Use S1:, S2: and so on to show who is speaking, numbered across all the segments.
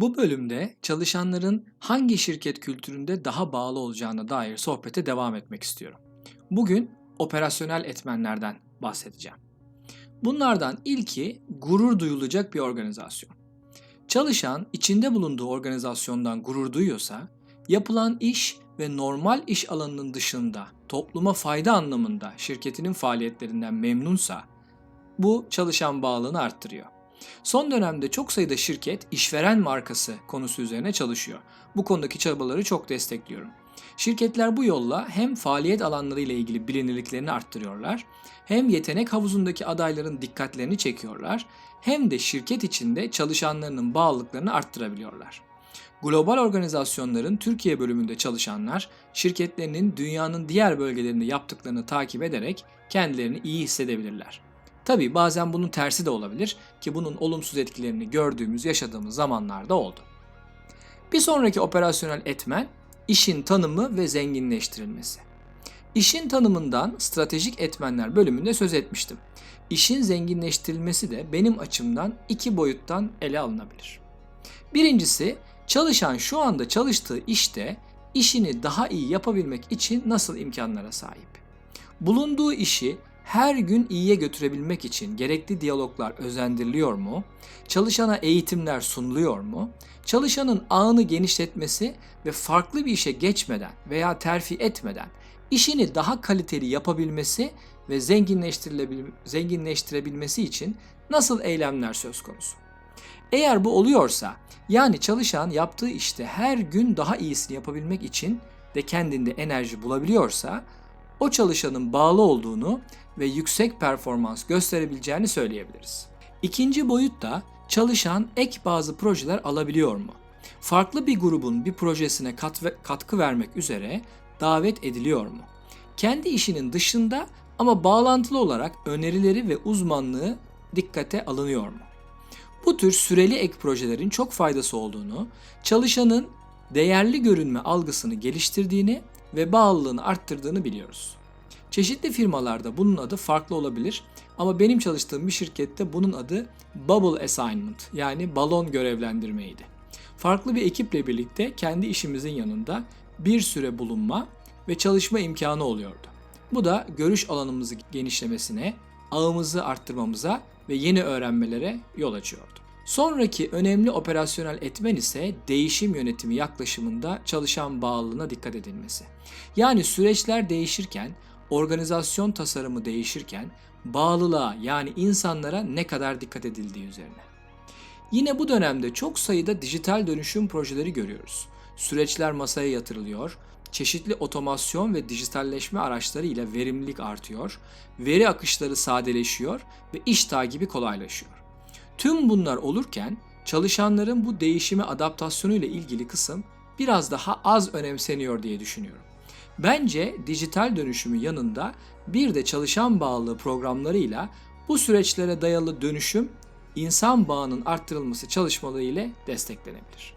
S1: Bu bölümde çalışanların hangi şirket kültüründe daha bağlı olacağına dair sohbete devam etmek istiyorum. Bugün operasyonel etmenlerden bahsedeceğim. Bunlardan ilki gurur duyulacak bir organizasyon. Çalışan içinde bulunduğu organizasyondan gurur duyuyorsa, yapılan iş ve normal iş alanının dışında topluma fayda anlamında şirketinin faaliyetlerinden memnunsa bu çalışan bağlılığını arttırıyor. Son dönemde çok sayıda şirket işveren markası konusu üzerine çalışıyor. Bu konudaki çabaları çok destekliyorum. Şirketler bu yolla hem faaliyet alanları ile ilgili bilinirliklerini arttırıyorlar, hem yetenek havuzundaki adayların dikkatlerini çekiyorlar, hem de şirket içinde çalışanlarının bağlılıklarını arttırabiliyorlar. Global organizasyonların Türkiye bölümünde çalışanlar, şirketlerinin dünyanın diğer bölgelerinde yaptıklarını takip ederek kendilerini iyi hissedebilirler. Tabi bazen bunun tersi de olabilir ki bunun olumsuz etkilerini gördüğümüz, yaşadığımız zamanlarda oldu. Bir sonraki operasyonel etmen işin tanımı ve zenginleştirilmesi. İşin tanımından stratejik etmenler bölümünde söz etmiştim. İşin zenginleştirilmesi de benim açımdan iki boyuttan ele alınabilir. Birincisi çalışan şu anda çalıştığı işte işini daha iyi yapabilmek için nasıl imkanlara sahip? Bulunduğu işi her gün iyiye götürebilmek için gerekli diyaloglar özendiriliyor mu? Çalışana eğitimler sunuluyor mu? Çalışanın ağını genişletmesi ve farklı bir işe geçmeden veya terfi etmeden işini daha kaliteli yapabilmesi ve zenginleştirebilmesi için nasıl eylemler söz konusu? Eğer bu oluyorsa, yani çalışan yaptığı işte her gün daha iyisini yapabilmek için de kendinde enerji bulabiliyorsa, o çalışanın bağlı olduğunu ve yüksek performans gösterebileceğini söyleyebiliriz. İkinci boyut da çalışan ek bazı projeler alabiliyor mu? Farklı bir grubun bir projesine kat ve katkı vermek üzere davet ediliyor mu? Kendi işinin dışında ama bağlantılı olarak önerileri ve uzmanlığı dikkate alınıyor mu? Bu tür süreli ek projelerin çok faydası olduğunu, çalışanın değerli görünme algısını geliştirdiğini ve bağlılığını arttırdığını biliyoruz. Çeşitli firmalarda bunun adı farklı olabilir ama benim çalıştığım bir şirkette bunun adı bubble assignment yani balon görevlendirmeydi. Farklı bir ekiple birlikte kendi işimizin yanında bir süre bulunma ve çalışma imkanı oluyordu. Bu da görüş alanımızı genişlemesine, ağımızı arttırmamıza ve yeni öğrenmelere yol açıyordu. Sonraki önemli operasyonel etmen ise değişim yönetimi yaklaşımında çalışan bağlılığına dikkat edilmesi. Yani süreçler değişirken organizasyon tasarımı değişirken bağlılığa yani insanlara ne kadar dikkat edildiği üzerine. Yine bu dönemde çok sayıda dijital dönüşüm projeleri görüyoruz. Süreçler masaya yatırılıyor, çeşitli otomasyon ve dijitalleşme araçları ile verimlilik artıyor, veri akışları sadeleşiyor ve iş takibi kolaylaşıyor. Tüm bunlar olurken çalışanların bu değişime adaptasyonu ile ilgili kısım biraz daha az önemseniyor diye düşünüyorum. Bence dijital dönüşümü yanında bir de çalışan bağlılığı programlarıyla bu süreçlere dayalı dönüşüm insan bağının arttırılması çalışmaları ile desteklenebilir.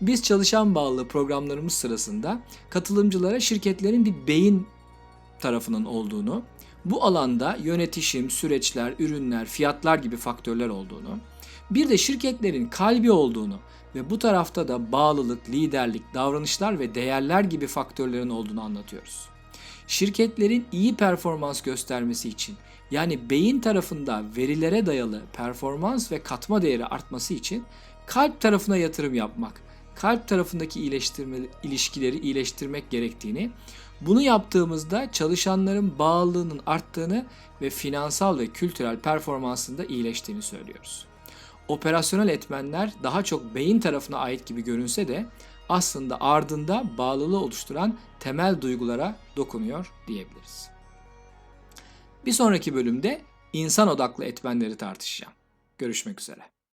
S1: Biz çalışan bağlılığı programlarımız sırasında katılımcılara şirketlerin bir beyin tarafının olduğunu, bu alanda yönetişim, süreçler, ürünler, fiyatlar gibi faktörler olduğunu, bir de şirketlerin kalbi olduğunu ve bu tarafta da bağlılık, liderlik, davranışlar ve değerler gibi faktörlerin olduğunu anlatıyoruz. Şirketlerin iyi performans göstermesi için yani beyin tarafında verilere dayalı performans ve katma değeri artması için kalp tarafına yatırım yapmak, kalp tarafındaki iyileştirme, ilişkileri iyileştirmek gerektiğini, bunu yaptığımızda çalışanların bağlılığının arttığını ve finansal ve kültürel performansında iyileştiğini söylüyoruz. Operasyonel etmenler daha çok beyin tarafına ait gibi görünse de aslında ardında bağlılığı oluşturan temel duygulara dokunuyor diyebiliriz. Bir sonraki bölümde insan odaklı etmenleri tartışacağım. Görüşmek üzere.